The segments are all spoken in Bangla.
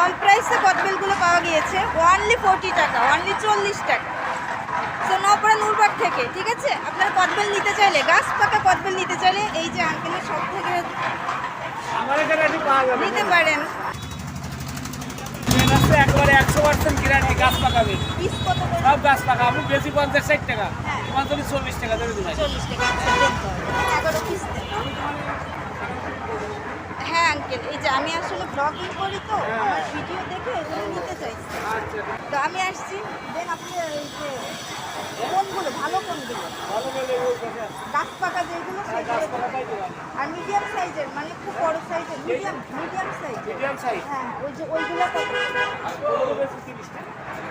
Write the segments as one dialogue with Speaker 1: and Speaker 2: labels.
Speaker 1: কম প্রাইসে কদবেলগুলো পাওয়া গিয়েছে। ওয়ানলি ফোরটি টাকা ওয়ানলি চল্লিশ টাকা। তো নপড়া নূরবাগ থেকে ঠিক আছে? আপনারা কদবেল নিতে চাইলে গাছ পাকা কদবেল নিতে চাইলে এই যে আঙ্কেলের সব থেকে নিতে পারেন।
Speaker 2: একবারে একশো পার্সেন্ট গ্যারান্টি গাছ পাকাবে সব গাছ পাকা আমি বেশি পঞ্চাশ ষাট টাকা।
Speaker 1: হ্যাঁ।
Speaker 2: তোমার যদি চল্লিশ টাকা তুমি
Speaker 1: চল্লিশ টাকা আচ্ছা, দেন তো। এগারো পিস দেন। হ্যাঁ আঙ্কেল এই যে আমি আসলে ব্লগিং করি তো আমার ভিডিও দেখে এগুলো নিতে চাইছি
Speaker 2: আচ্ছা
Speaker 1: তো আমি আসছি দেন আপনি এই যে কোনগুলো ভালো কোনগুলো গাছ পাকা যেগুলো
Speaker 2: হ্যাঁ,
Speaker 1: আর মিডিয়াম সাইজের মানে খুব বড় সাইজের মিডিয়াম মিডিয়াম সাইজের
Speaker 2: সাইজ
Speaker 1: হ্যাঁ ওই যে ওইগুলো কত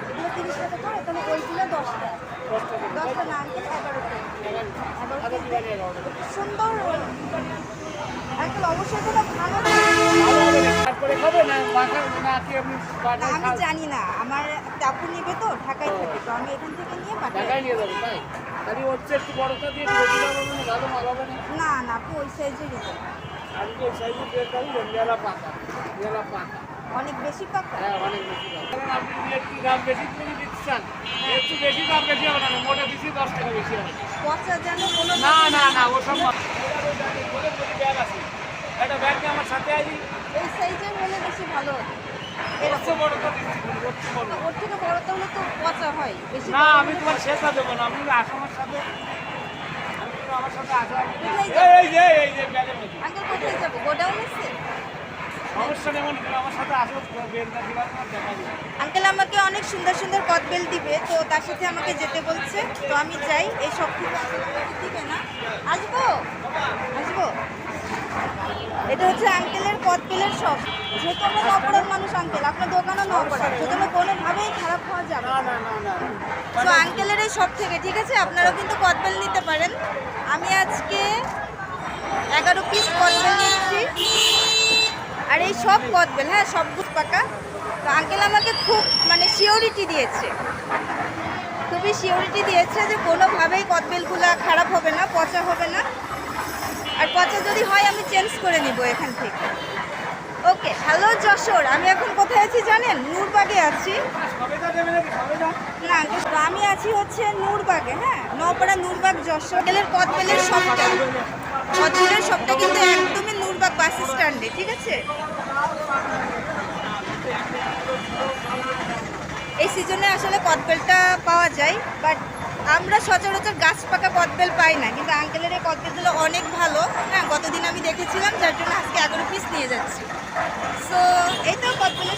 Speaker 1: এগুলো তিরিশ টাকা করে তাহলে ওইগুলো দশটা দশটা না আঙ্কেল এগারোটা সুন্দর আঙ্কেল অবশ্যই কোনো ভালো আমি জানি না। আমার চাপু নেবে তো ঢাকায় থাকে তো। আমি এখান থেকে নিয়ে
Speaker 2: ঢাকায় নিয়ে যাবে তাই? তাহলে হচ্ছে একটু বড়টা দিয়ে না ভালো মাল হবে না?
Speaker 1: না ওই সাইজেরই দেন
Speaker 2: আর যে সাইজে বের করি রেলা পাকা
Speaker 1: অনেক বেশি পাকা?
Speaker 2: হ্যাঁ অনেক বেশি আপনি একটু দাম বেশি করে একটু বেশি দাম বেশি হবে না মোটা বেশি দশ টাকা বেশি হবে।
Speaker 1: পচা যেন
Speaker 2: না না না ও সব ব্যাগ আছে। একটা ব্যাগ নিয়ে আমার সাথে
Speaker 1: এই সাইজের হলে বেশি ভালো হতো।
Speaker 2: বড় তো
Speaker 1: ওর থেকে বড় তো হলে তো পচা হয় বেশি
Speaker 2: না আমি
Speaker 1: হলে
Speaker 2: তোমার
Speaker 1: পচা-
Speaker 2: দেবো না আমি আসো আমার সাথে। আমার সাথে আসো এই- এই যে এই যে ব্যাগের মধ্যে।
Speaker 1: আঙ্কেল কোথায় যাব? গোডাউন আছে? আঙ্কেল আমাকে অনেক সুন্দর সুন্দর কদবেল দিবে তো তার সাথে আমাকে যেতে বলছে। তো আমি যাই এই সব আসলে দিবে না। আসব? আসব? এটা হচ্ছে আঙ্কেলের কদবেলের শপ যেহেতু আমরা নপড়ার মানুষ আঙ্কেল আপনার দোকানও নপড়া সেজন্য কোনোভাবেই খারাপ হওয়া যাবে।
Speaker 2: না
Speaker 1: না
Speaker 2: না না। না
Speaker 1: তো আঙ্কেলের এই সব থেকে ঠিক আছে? আপনারাও কিন্তু কদবেল নিতে পারেন। আমি আজকে এগারো পিস কদবেল নিচ্ছি আর এই সব কদবেল হ্যাঁ সব গুছ পাকা তো আঙ্কেল আমাকে খুব মানে শিওরিটি দিয়েছে। খুবই শিওরিটি দিয়েছে যে কোনোভাবেই কদবেলগুলো খারাপ হবে না পচা হবে না। আর পচা যদি হয়, আমি চেঞ্জ করে নিব এখান থেকে। ওকে হ্যালো যশোর, আমি এখন কোথায় আছি জানেন? নূরবাগে আছি। না আমি আছি হচ্ছে নূরবাগে হ্যাঁ? নপাড়া নূরবাগ যশোর। গেলের কদবেলের শপটা কদবেলের শপটা কিন্তু একদমই নূরবাগ বাস স্ট্যান্ডে, ঠিক আছে? এই সিজনে আসলে কদবেলটা পাওয়া যায় বাট আমরা সচরাচর গাছ পাকা কদবেল পাই না, কিন্তু আঙ্কেলের এই কদবেলগুলো অনেক ভালো। হ্যাঁ গতদিন আমি দেখেছিলাম, যার জন্য আজকে এগারো পিস নিয়ে যাচ্ছি। সো এই তো কদবেল